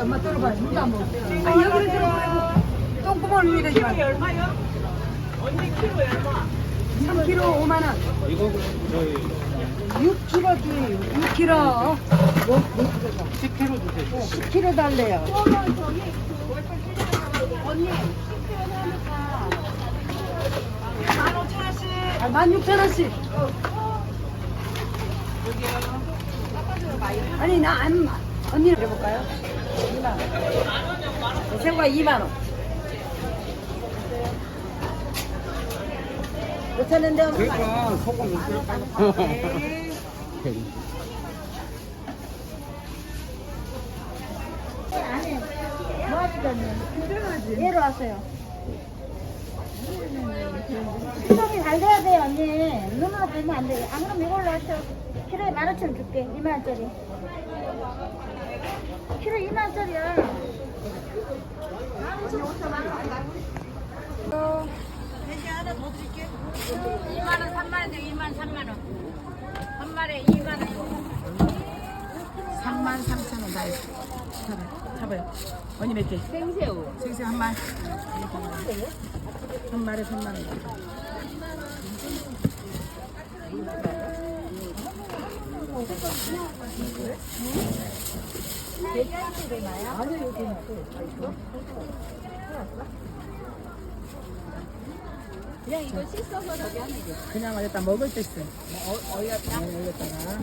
엄마 들어봐. 누가 뭐? 아니 여기를 들어보라고. 똥구멍을 위에 지 얼마요? 언니 키로 얼마? 3kg 5만 원. 이거 저희 6kg 주세요. 6kg. 뭐, 뭐 10kg 주세요. 10kg 달래요. 만 오천 원씩. 아, 16,000원씩. 아니, 나 안, 언니를 해볼까요? 2만원. 생과 2만원. 못하는데. 그러니까 소금 못 들어. 네. 뭐 하시겠네? 얘로 왔어요. 수정이 잘 돼야 돼요, 언니. 누나 되면 안 돼. 안 그러면 이걸로 하셔. 키로에 만 오천 줄게. 2만원짜리. 키로 2만원짜리야. 대신 하나 더 드릴게. 2만 원, 3만 원, 2만 3만 원. 한 마리에 2만 원. 3만 3천 원 나요. 잡아요. 잡아요. 언니 몇 개? 생새우. 생새 한 말. 한 마리 3만 원. 그냥 이거 씻어서 저기 하면 돼. 그냥 여기다 먹을 때 있어. 어, 어이였다. 여기다가.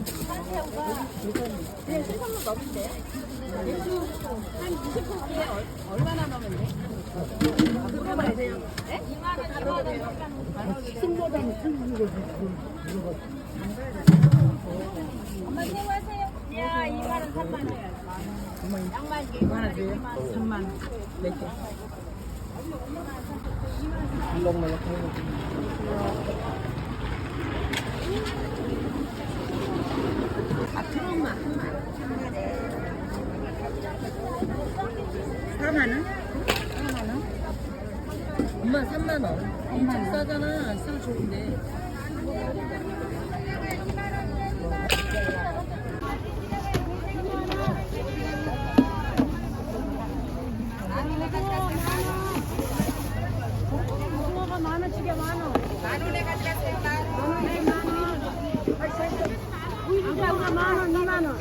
그냥 신선물 넣으면 돼. 한 20포기에 얼마나 넣으면 돼? 그거만 해요. 네? 2만 원, 2만 원, 3만 원. 엄마 새우 하세요? 야, 2만 원, 3만 원. 어머니. 이거 하나 줘요? 3만 몇 개? 물렁물렁 하는 거. 아, 들어오면 한 말. 4만 원? 4만 원? 엄마 3만 원. 엄청 싸잖아. 쌀 좋은데. 붕어가 만 원씩이야, 만 원. 만 원에 가져가세요, 만 원. 우유가 만 원, 2만 원.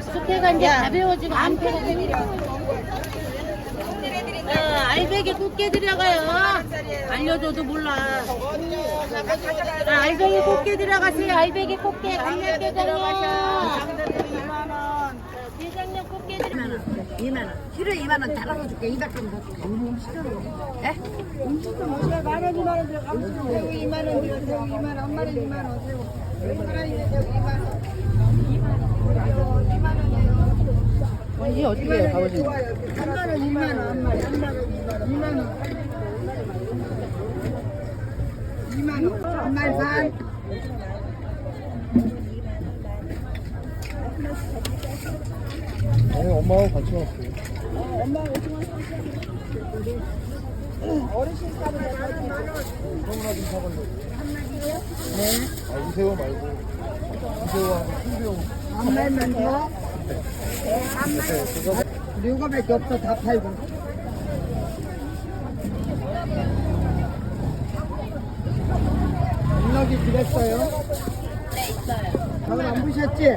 숙회가 이제 가벼워지고 안 펴고 어, 알배기 곱게 들어가요. 알려줘도 몰라. 아, 알배기 곱게 들어가세요. 알배기 곱게 강렬게 들어가셔. 대장님 곱게 들어. 2만 원. 키로에 2만 원 달아서 줄게. 200원 더 줄게. 에? 음식도 먹어야 만 원, 2만 원 들어가면 새우 2만 원 들어, 새우 2만 원, 한 마리 2만 원, 새우. 사람이면 새우 2만 원. 이게 어떻게 해요. 좋아요. 3만 원, 2만 원, 한 마리, 한 마리 2만 원, 2만 원. 2만 원, 한 마리 반. 아니 엄마하고 같이 왔어요. 엄마 좀 사갈래. 네. 아 이새우 말고 이새우하고 흰새우. 한 마리만 더. 네, 그거 요거밖에 없어, 다 팔고. 인력이 드렸어요? 네, 있어요. 밥을 안 부셨지?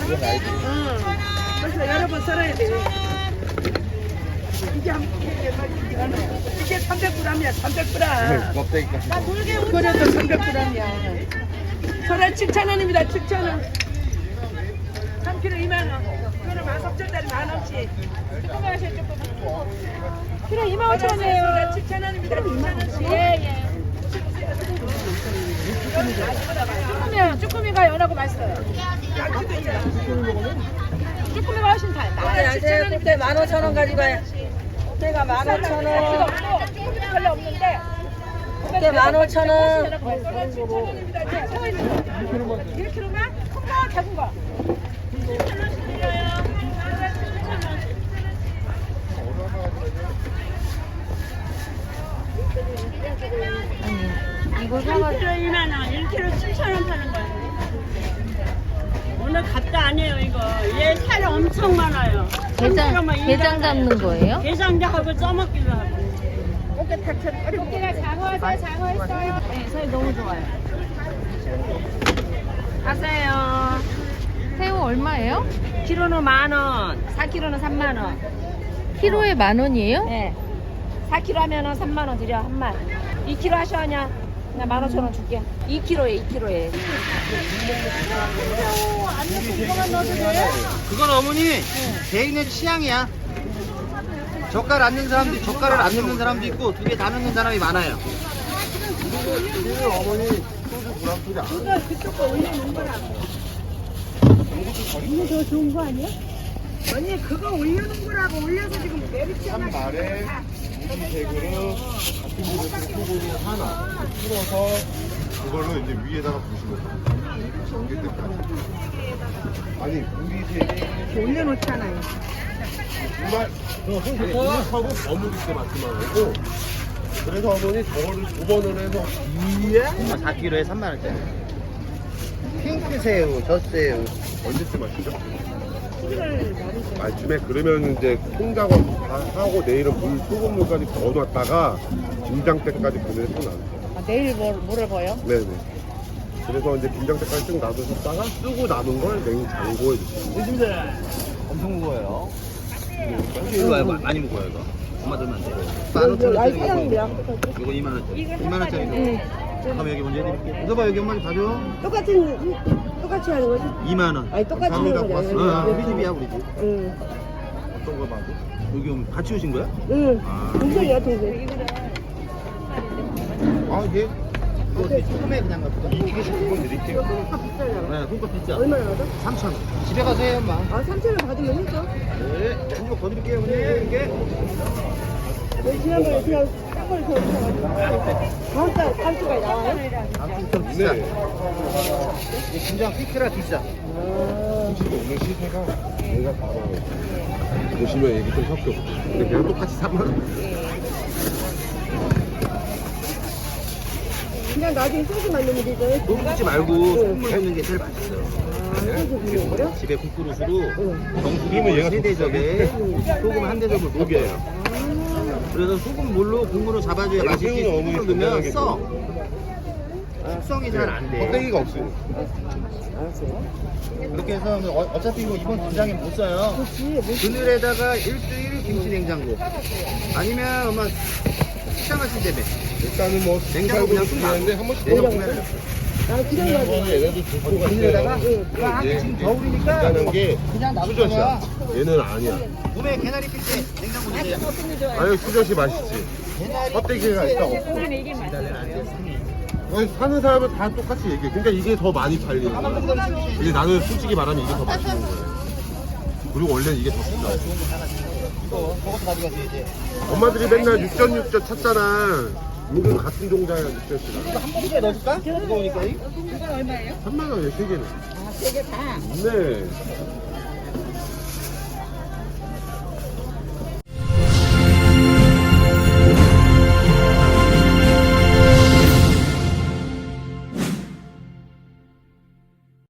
알지, 그건 알지. 응. 그래서 여러 번 썰어야 돼. 이게 한 이게 300g이야, 300g. 껍데기까지. 그래도 300g이야. 설아 7,000원입니다, 7,000원. 3kg 2만원. 그거는 15,000원짜리 만원씩. 그래, 2만 5천 원이에요. 7,000원입니다, 2만원씩. 예, 예. 쭈꾸미요. 쭈꾸미가 연하고 맛있어요. 쭈꾸미가 훨씬 달. 나 그때 만 오천 원 가져가요. 그때가 만 오천 원. 별로 없는데. 그때 만 오천 원. 1kg만 큰 거 작은 거 사가지고 1kg 2만 원, 1kg 7천 원 파는 거예요. 오늘 값도 아니에요 이거. 얘 살 엄청 많아요. 게장 뭐 게장 잡는 거예요? 게장도 하고 써먹기도 하고. 꽃게가 장어하세요. 장어했어요. 네, 살 너무 좋아요. 가세요. 새우 얼마예요? 키로는 만 원, 4kg는 3만 원. 키로에 만 원이에요? 네. 4kg 하면은 3만 원 드려 한 마리. 2kg 하셔냐? 그냥 15,000원 줄게. 2kg에 2kg에. 그건 어머니 개인의 취향이야. 젓갈 안 넣는 사람도 젓갈을 안 넣는 사람도 있고 두 개 다 넣는 사람이 많아요. 우리는 어머니 소주 구랑풀이 안한 말에 우리 대구를 같은 그릇에 소고기 하나 풀어서 그걸로 이제 위에다가 부시는 거예요. 전기 때까지. 아니 우리 대구 올려놓잖아요. 정말 우육하고 버무릴 때 말씀한 거고 그래서 어머니 저거를 두 번을 해서 위에 4kg에 3만 원짜리. 핑크새우, 젖새우. 언제쯤 하시죠? 아침에 그러면 이제 콩 작업 다 하고 내일은 물 소금물까지 넣어놨다가 김장 때까지 쭉 놔두세요. 아, 내일 뭐, 뭐를 봐요? 네네. 그래서 이제 김장 때까지 쭉 놔두셨다가 쓰고 남은 걸 냉장고에 넣으세요. 엄청 무거워요. 이거 와요, 많이 무거워요 이거. 엄마 들면 안 돼. 만 원짜리 이거 2만 원짜리. 2만 원짜리. 그럼 여기 먼저 해드릴게요. 이거 봐 여기 엄마 좀 봐줘. 똑같은 똑같이 하는 거지? 2만 원. 아니 똑같이 하는. 거지. 어, 우리 집이야 우리 집. 응. 어떤 거 봐도? 여기 오면 같이 오신 거야? 응. 아, 동생이야 동생. 아 얘. 이거 어떻게 조금해 그냥 갖고. 이게 10분 드릴게요. 네, 손톱 비싸. 얼마나 하다? 3천 원. 집에 가서 해요 엄마. 아 3천 원 받으면 해줘. 네, 한번 더 드릴게요 어머니. 이게. 왜 지난번에 그냥 딴 걸더 주셔가지고. 다음 달 다음 주까지 나와요? 아무튼 좀 비싸. 네. 이게 김장 피크라 비싸. 솔직히 오늘 시세가 내가 바로 보시면 얘기 좀 섞여. 근데 그냥 똑같이 3만 원. 그냥 나중에 소주만 넣으면 되죠. 소금 붓지 말고 소금을 넣는 게 제일 맛있어요. 붓는 거요? 집에 국그릇으로 정수기면 얘가 세 대접에 소금 한 대접을 녹여요. 그래서 소금 물로 국물을 잡아줘야 맛있지 새우는 어머니 소금을 넣으면 써. 숙성이 잘 안 돼. 껍데기가 없어요. 이렇게 해서 어- 어차피 이거 이번 김장에 못 써요. 그늘에다가 일주일 김치 냉장고. 아니면 엄마 식당하신다며. 일단은 뭐 냉장고 냉장고 그냥 그냥 놔. 되는데 한 번씩 먹어보면 보면 나 기름 넣어. 지난번에 얘네도 갔어요. 와, 얘 지금 겨울이니까 게 그냥. 수저시야. 얘는 아니야. 몸에 개나리 필때 냉장고 넣으세요. 아니 수저시 맛있지. 껍데기가 일단 없어. 아니, 사는 사람은 다 똑같이 얘기해. 그러니까 이게 더 많이 팔리는 거야. 이게 나는 솔직히 말하면 이게 더 맛있는 거야. 그리고 원래는 이게 더 비싸. 이거 저것도 가져가세요 이제. 엄마들이 맨날 육전 육전 찾잖아. 이건 같은 종자야 육전씨랑. 이거 한 봉지에 넣어줄까? 무거우니까. 3만 원에 세 개는. 아, 세 개 다? 네.